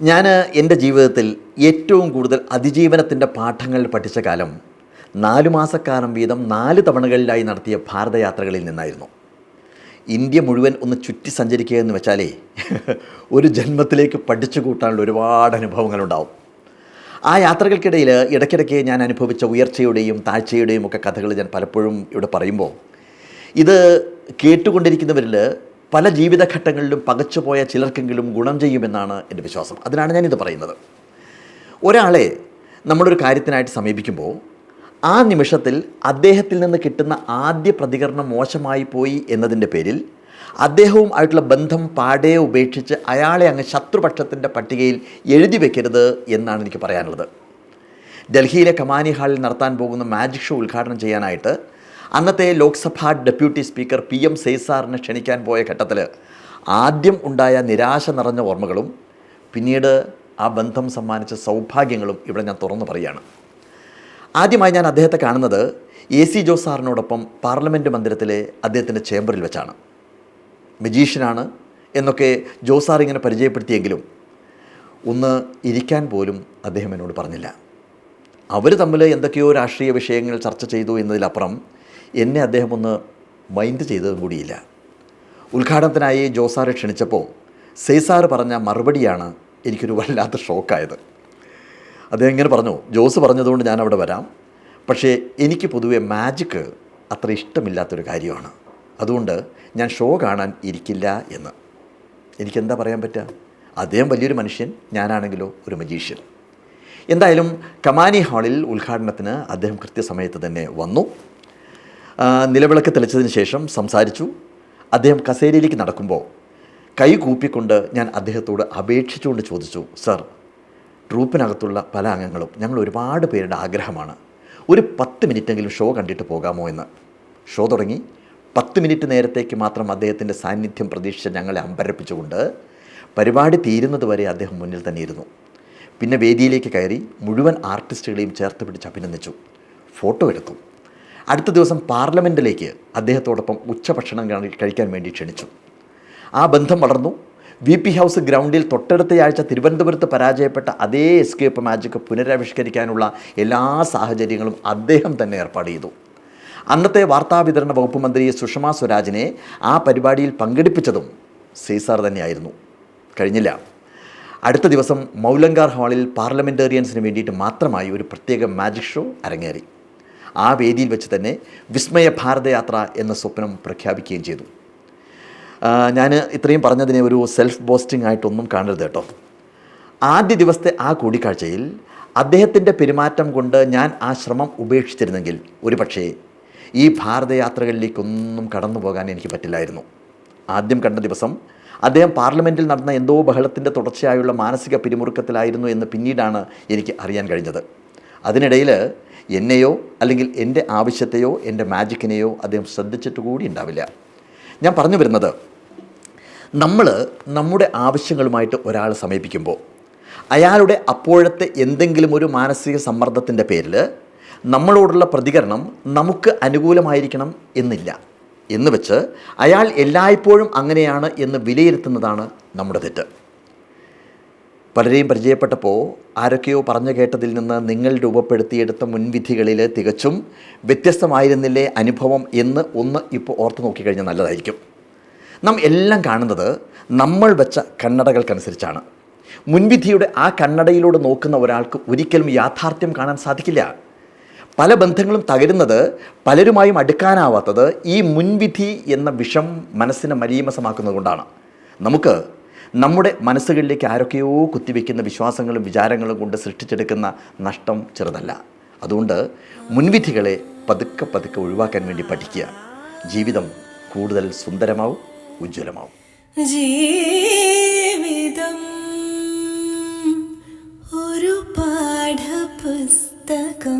ഞാൻ എന്റെ ജീവിതത്തിൽ ഏറ്റവും കൂടുതൽ അതിജീവനത്തിന്റെ പാഠങ്ങൾ പഠിച്ച കാലം നാലു മാസക്കാലം വീതം നാല് തവണകളിലായി നടത്തിയ ഭാരതയാത്രകളിൽ നിന്നായിരുന്നു. ഇന്ത്യ മുഴുവൻ ഒന്ന് ചുറ്റി സഞ്ചരിക്കുക എന്ന് വെച്ചാലേ ഒരു ജന്മത്തിലേക്ക് പഠിച്ചു കൂട്ടാനുള്ള ഒരുപാട് അനുഭവങ്ങളുണ്ടാവും. ആ യാത്രകൾക്കിടയിൽ ഇടയ്ക്കിടയ്ക്ക് ഞാൻ അനുഭവിച്ച ഉയർച്ചയുടെയും താഴ്ചയുടെയും ഒക്കെ കഥകൾ ഞാൻ പലപ്പോഴും ഇവിടെ പറയുമ്പോൾ ഇത് കേട്ടുകൊണ്ടിരിക്കുന്നവരിൽ പല ജീവിതഘട്ടങ്ങളിലും പകച്ചുപോയ ചിലർക്കെങ്കിലും ഗുണം ചെയ്യുമെന്നാണ് എന്റെ വിശ്വാസം. അതിനാണ് ഞാനിത് പറയുന്നത്. ഒരാളെ നമ്മളൊരു കാര്യത്തിനായിട്ട് സമീപിക്കുമ്പോൾ ആ നിമിഷത്തിൽ അദ്ദേഹത്തിൽ നിന്ന് കിട്ടുന്ന ആദ്യ പ്രതികരണം മോശമായി പോയി എന്നതിന്റെ പേരിൽ അദ്ദേഹവും ആയിട്ടുള്ള ബന്ധം പാടെ ഉപേക്ഷിച്ച് അയാളെ അങ്ങ് ശത്രുപക്ഷത്തിന്റെ പട്ടികയിൽ എഴുതി വെക്കരുത് എന്നാണ് എനിക്ക് പറയാനുള്ളത്. ഡൽഹിയിലെ കമാനി ഹാളിൽ നടത്താൻ പോകുന്ന മാജിക് ഷോ ഉദ്ഘാടനം ചെയ്യാനായിട്ട് അന്നത്തെ Lok Sabha deputy speaker P M സേസാറിനെ ക്ഷണിക്കാൻ പോയ ഘട്ടത്തിൽ ആദ്യം ഉണ്ടായ നിരാശ നിറഞ്ഞ ഓർമ്മകളും പിന്നീട് ആ ബന്ധം സമ്മാനിച്ച സൗഭാഗ്യങ്ങളും ഇവിടെ ഞാൻ തുറന്നു പറയുകയാണ്. ആദ്യമായി ഞാൻ അദ്ദേഹത്തെ കാണുന്നത് എ സി ജോസ് സാറിനോടൊപ്പം പാർലമെന്റ് മന്ദിരത്തിലെ അദ്ദേഹത്തിന്റെ ചേംബറിൽ വെച്ചാണ്. മജീഷ്യനാണ് എന്നൊക്കെ ജോസ് സാർ ഇങ്ങനെ പരിചയപ്പെടുത്തിയെങ്കിലും ഒന്ന് ഇരിക്കാൻ പോലും അദ്ദേഹം എന്നോട് പറഞ്ഞില്ല. അവർ തമ്മിൽ എന്തൊക്കെയോ രാഷ്ട്രീയ വിഷയങ്ങൾ ചർച്ച ചെയ്തു എന്നതിലപ്പുറം എന്നെ അദ്ദേഹം ഒന്ന് മൈൻഡ് ചെയ്തതും കൂടിയില്ല. ഉദ്ഘാടനത്തിനായി ജോസാറെ ക്ഷണിച്ചപ്പോൾ സെയ്സാർ പറഞ്ഞ മറുപടിയാണ് എനിക്കൊരു വല്ലാത്ത ഷോക്കായത്. അദ്ദേഹം ഇങ്ങനെ പറഞ്ഞു ജോസ് പറഞ്ഞതുകൊണ്ട് ഞാൻ അവിടെ വരാം. പക്ഷേ എനിക്ക് പൊതുവെ മാജിക്ക് അത്ര ഇഷ്ടമില്ലാത്തൊരു കാര്യമാണ്. അതുകൊണ്ട് ഞാൻ ഷോ കാണാൻ ഇരിക്കില്ല എന്ന്. എനിക്കെന്താ പറയാൻ പറ്റുക? അദ്ദേഹം വലിയൊരു മനുഷ്യൻ ഞാനാണെങ്കിലോ ഒരു മജീഷ്യൻ എന്തായാലും കമാനി ഹാളിൽ ഉദ്ഘാടനത്തിന് അദ്ദേഹം കൃത്യസമയത്ത് തന്നെ വന്നു. നിലവിളക്ക് തെളിച്ചതിന് ശേഷം സംസാരിച്ചു. അദ്ദേഹം കസേരയിലേക്ക് നടക്കുമ്പോൾ കൈ കൂപ്പിക്കൊണ്ട് ഞാൻ അദ്ദേഹത്തോട് അപേക്ഷിച്ചുകൊണ്ട് ചോദിച്ചു സർ ട്രൂപ്പിനകത്തുള്ള പല അംഗങ്ങളും ഞങ്ങൾ ഒരുപാട് പേരുടെ ആഗ്രഹമാണ്. ഒരു പത്ത് മിനിറ്റെങ്കിലും ഷോ കണ്ടിട്ട് പോകാമോ എന്ന്. ഷോ തുടങ്ങി. പത്ത് മിനിറ്റ് നേരത്തേക്ക് മാത്രം അദ്ദേഹത്തിന്റെ സാന്നിധ്യം പ്രതീക്ഷിച്ച് ഞങ്ങളെ അമ്പരപ്പിച്ചുകൊണ്ട് പരിപാടി തീരുന്നത് വരെ അദ്ദേഹം മുന്നിൽ തന്നെ ഇരുന്നു പിന്നെ വേദിയിലേക്ക് കയറി മുഴുവൻ ആർട്ടിസ്റ്റുകളെയും ചേർത്ത് പിടിച്ച് അഭിനന്ദിച്ചു. ഫോട്ടോ എടുത്തു. അടുത്ത ദിവസം പാർലമെന്റിലേക്ക് അദ്ദേഹത്തോടൊപ്പം ഉച്ചഭക്ഷണം കഴി- കഴിക്കാൻ വേണ്ടി ക്ഷണിച്ചു. ആ ബന്ധം വളർന്നു. വി പി ഹൗസ് ഗ്രൗണ്ടിൽ തൊട്ടടുത്തയാഴ്ച തിരുവനന്തപുരത്ത് പരാജയപ്പെട്ട അതേ എസ്കേപ്പ് മാജിക് പുനരാവിഷ്കരിക്കാനുള്ള എല്ലാ സാഹചര്യങ്ങളും അദ്ദേഹം തന്നെ ഏർപ്പാട് ചെയ്തു. അന്നത്തെ വാർത്താവിതരണ വകുപ്പ് മന്ത്രി സുഷമ സ്വരാജിനെ ആ പരിപാടിയിൽ പങ്കെടുപ്പിച്ചതും സീസാർ തന്നെയായിരുന്നു. കഴിഞ്ഞില്ല. അടുത്ത ദിവസം മൗലങ്കാർ ഹാളിൽ പാർലമെന്റേറിയൻസിന് വേണ്ടിയിട്ട് മാത്രമായി ഒരു പ്രത്യേക മാജിക് ഷോ അരങ്ങേറി. ആ വേദിയിൽ വെച്ച് തന്നെ വിസ്മയ ഭാരതയാത്ര എന്ന സ്വപ്നം പ്രഖ്യാപിക്കുകയും ചെയ്തു. ഞാൻ ഇത്രയും പറഞ്ഞതിനെ ഒരു സെൽഫ് ബോസ്റ്റിംഗ് ആയിട്ടൊന്നും കാണരുത് കേട്ടോ. ആദ്യ ദിവസത്തെ ആ കൂടിക്കാഴ്ചയിൽ അദ്ദേഹത്തിന്റെ പെരുമാറ്റം കൊണ്ട് ഞാൻ ആ ശ്രമം ഉപേക്ഷിച്ചിരുന്നെങ്കിൽ ഒരുപക്ഷേ ഈ ഭാരതയാത്രകളിലേക്കൊന്നും കടന്നു പോകാൻ എനിക്ക് പറ്റില്ലായിരുന്നു. ആദ്യം കണ്ട ദിവസം അദ്ദേഹം പാർലമെന്റിൽ നടന്ന എന്തോ ബഹളത്തിന്റെ തുടർച്ചയായുള്ള മാനസിക പിരിമുറുക്കത്തിലായിരുന്നു എന്ന് പിന്നീടാണ് എനിക്ക് അറിയാൻ കഴിഞ്ഞത്. അതിനിടയിൽ എന്നെയോ അല്ലെങ്കിൽ എന്റെ ആവശ്യത്തെയോ എന്റെ മാജിക്കിനെയോ അദ്ദേഹം ശ്രദ്ധിച്ചിട്ട് കൂടി ഉണ്ടാവില്ല. ഞാൻ പറഞ്ഞു വരുന്നത് നമ്മൾ നമ്മുടെ ആവശ്യങ്ങളുമായിട്ട് ഒരാളെ സമീപിക്കുമ്പോൾ അയാളുടെ അപ്പോഴത്തെ എന്തെങ്കിലും ഒരു മാനസിക സമ്മർദ്ദത്തിന്റെ പേരിൽ നമ്മളോടുള്ള പ്രതികരണം നമുക്ക് അനുകൂലമായിരിക്കണം എന്നില്ല. എന്ന് വെച്ച് അയാൾ എല്ലായ്പ്പോഴും അങ്ങനെയാണ് എന്ന് വിലയിരുത്തുന്നതാണ് നമ്മുടെ തെറ്റ്. പലരെയും പരിചയപ്പെട്ടപ്പോൾ ആരൊക്കെയോ പറഞ്ഞു കേട്ടതിൽ നിന്ന് നിങ്ങൾ രൂപപ്പെടുത്തിയെടുത്ത മുൻവിധികളിൽ തികച്ചും വ്യത്യസ്തമായിരുന്നില്ലേ അനുഭവം എന്ന് ഒന്ന് ഇപ്പോൾ ഓർത്ത് നോക്കിക്കഴിഞ്ഞാൽ നല്ലതായിരിക്കും. നാം എല്ലാം കാണുന്നത് നമ്മൾ വെച്ച കണ്ണടകൾക്കനുസരിച്ചാണ്. മുൻവിധിയുടെ ആ കണ്ണടയിലൂടെ നോക്കുന്ന ഒരാൾക്ക് ഒരിക്കലും യാഥാർത്ഥ്യം കാണാൻ സാധിക്കില്ല. പല ബന്ധങ്ങളും തകരുന്നത് പലരുമായും അടുക്കാനാവാത്തത് ഈ മുൻവിധി എന്ന വിഷം മനസ്സിനെ മലീമസമാക്കുന്നത് കൊണ്ടാണ്. നമുക്ക് നമ്മുടെ മനസ്സുകളിലേക്ക് ആരൊക്കെയോ കുത്തിവെക്കുന്ന വിശ്വാസങ്ങളും വിചാരങ്ങളും കൊണ്ട് സൃഷ്ടിച്ചെടുക്കുന്ന നഷ്ടം ചെറുതല്ല. അതുകൊണ്ട് മുൻവിധികളെ പതുക്കെ പതുക്കെ ഒഴിവാക്കാൻ വേണ്ടി പഠിക്കുക. ജീവിതം കൂടുതൽ സുന്ദരമാവും ഉജ്ജ്വലമാവും. ജീവിതം ഒരു പാഠപുസ്തകം.